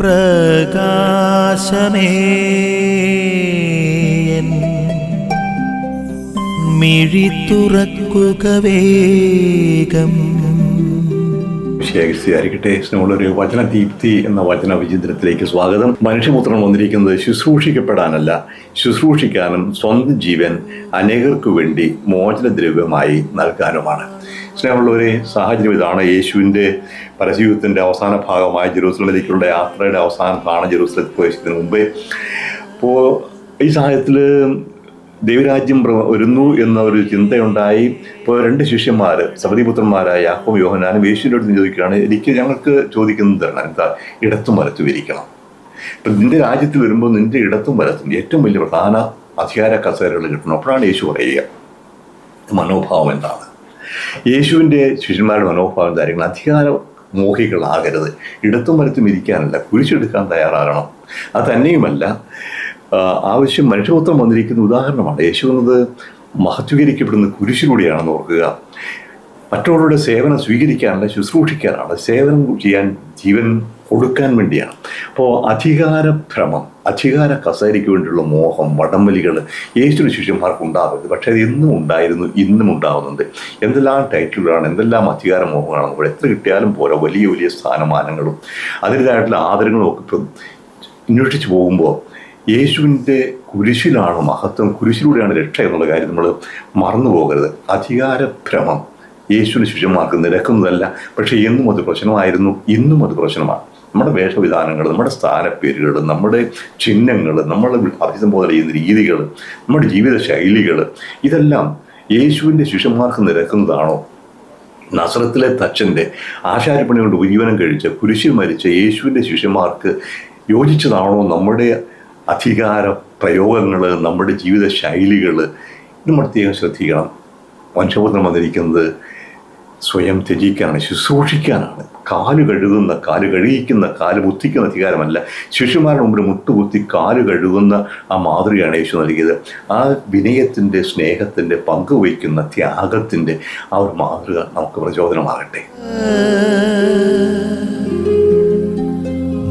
പ്രകാശമേ. മിഴി തുറക്കുക വേഗം. ശേഖരിച്ചായിരിക്കട്ടെ സ്നേഹമുള്ളൊരു വചന ദീപ്തി എന്ന വചന വിചിത്രത്തിലേക്ക് സ്വാഗതം. മനുഷ്യപുത്രൻ വന്നിരിക്കുന്നത് ശുശ്രൂഷിക്കപ്പെടാനല്ല. ശുശ്രൂഷിക്കാനും സ്വന്തം ജീവൻ അനേകർക്കു വേണ്ടി മോചനദ്രവ്യമായി നൽകാനുമാണ്. സ്നേഹമുള്ളവരെ സാഹചര്യം ഇതാണ്. യേശുവിന്റെ പരസ്യയുദ്ധത്തിന്റെ അവസാന ഭാഗമായ ജെറൂസലമിലേക്കുള്ള യാത്രയുടെ അവസാനത്താണ് ജെറൂസലത്തിൽ പ്രവേശിക്കുന്നതിന് മുമ്പേ. അപ്പോൾ ഈ സാഹചര്യത്തിൽ ദൈവരാജ്യം വരുന്നു എന്ന ഒരു ചിന്തയുണ്ടായി. ഇപ്പോൾ രണ്ട് ശിഷ്യന്മാർ സബദിപുത്രന്മാരായ യാക്കോം യോഹനാനും യേശുവിന്റെ അടുത്ത് ചോദിക്കുകയാണ് എനിക്ക് ഞങ്ങൾക്ക് ചോദിക്കുന്നതാണ് എന്താ? ഇടത്തും വലത്തും ഇരിക്കണം. ഇപ്പം നിന്റെ രാജ്യത്തിൽ വരുമ്പോൾ നിന്റെ ഇടത്തും വലത്തും ഏറ്റവും വലിയ പ്രധാന അധികാര കസേരകൾ കിട്ടണം. അപ്പോഴാണ് യേശു പറയുക മനോഭാവം എന്താണ്? യേശുവിന്റെ ശിഷ്യന്മാരുടെ മനോഭാവം കാര്യങ്ങൾ അധികാര മോഹികളാകരുത്. ഇടത്തും വലത്തും ഇരിക്കാനല്ല കുരിശെടുക്കാൻ തയ്യാറാകണം. അത് തന്നെയുമല്ല ആവശ്യം മനുഷ്യപുത്രം വന്നിരിക്കുന്ന ഉദാഹരണമാണ്. യേശു എന്നത് മഹത്വീകരിക്കപ്പെടുന്ന കുരിശിലൂടെയാണെന്ന് ഓർക്കുക. മറ്റുള്ളവരുടെ സേവനം സ്വീകരിക്കാനുള്ള ശുശ്രൂഷിക്കാനാണ്. സേവനം ചെയ്യാൻ ജീവൻ കൊടുക്കാൻ വേണ്ടിയാണ്. അപ്പോൾ അധികാര ഭ്രമം അധികാര കസേരയ്ക്ക് വേണ്ടിയുള്ള മോഹം വടംവലികൾ യേശുവിന് ശിഷ്യന്മാർക്ക് ഉണ്ടാകരുത് പക്ഷേ അത് ഉണ്ടായിരുന്നു ഇന്നും ഉണ്ടാകുന്നുണ്ട് എന്തെല്ലാം ടൈറ്റിലുകളാണ് എന്തെല്ലാം അധികാര മോഹങ്ങളാണ്. ഇവിടെ എത്ര കിട്ടിയാലും പോരാ വലിയ വലിയ സ്ഥാനമാനങ്ങളും അതിന്റെതായിട്ടുള്ള ആദരങ്ങളും ഒക്കെ അന്വേഷിച്ച് പോകുമ്പോൾ യേശുവിന്റെ കുരിശിലാണ് മഹത്വം? കുരിശിലൂടെയാണ് രക്ഷ എന്നുള്ള കാര്യം നമ്മൾ മറന്നു പോകരുത്. അധികാരഭ്രമം യേശുവിന് ശിഷ്യന്മാർക്ക് നിരക്കുന്നതല്ല പക്ഷേ എന്നും അത് പ്രശ്നമായിരുന്നു ഇന്നും അത് പ്രശ്നമാണ്. നമ്മുടെ വേഷവിധാനങ്ങൾ നമ്മുടെ സ്ഥാനപ്പേരുകൾ നമ്മുടെ ചിഹ്നങ്ങൾ നമ്മൾ അഭിസംബോധന ചെയ്യുന്ന രീതികൾ നമ്മുടെ ജീവിത ശൈലികൾ ഇതെല്ലാം യേശുവിന്റെ ശിഷ്യന്മാർക്ക് നിരക്കുന്നതാണോ നസ്രത്തിലെ തച്ചന്റെ ആശാരിപ്പണി കൊണ്ട് ഉജീവനം കഴിച്ച കുരിശിൽ മരിച്ച യേശുവിന്റെ ശിഷ്യന്മാർക്ക് യോജിച്ചതാണോ നമ്മുടെ അധികാര പ്രയോഗങ്ങൾ നമ്മുടെ ജീവിത ശൈലികൾ ഇത് പ്രത്യേകം ശ്രദ്ധിക്കണം. മനുഷ്യപുത്രം വന്നിരിക്കുന്നത് സ്വയം ത്യജിക്കാനാണ് ശുശ്രൂഷിക്കാനാണ്. കാൽ കഴുകുന്ന കാൽ കഴുകിക്കുന്ന കാൽ മുത്തിക്കുന്ന അധികാരമല്ല. ശിശുമാരുടെ മുമ്പിൽ മുട്ടുകുത്തി കാൽ കഴുകുന്ന ആ മാതൃകയാണ് യേശു നൽകിയത്. ആ വിനയത്തിന്റെ സ്നേഹത്തിന്റെ പങ്കുവയ്ക്കുന്ന ത്യാഗത്തിന്റെ ആ ഒരു മാതൃക നമുക്ക് പ്രചോദനമാകട്ടെ.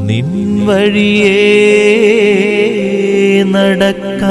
നിൻ വഴിയേ നടക്ക